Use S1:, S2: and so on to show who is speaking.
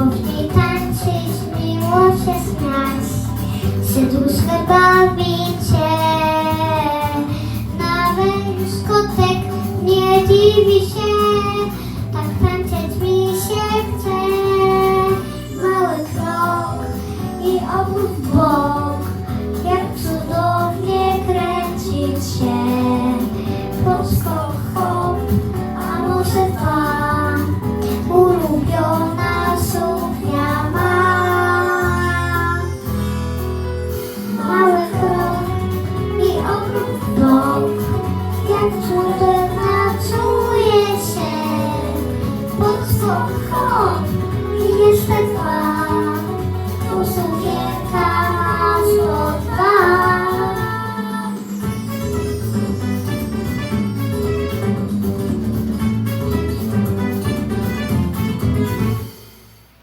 S1: piątki tańczyć, miło się śmiać, serduszko bawić się. Nawet już kotek nie dziwi się, tak tańczyć mi się chce. Mały krok i obóz w bok. Może pracuje się pod sochą.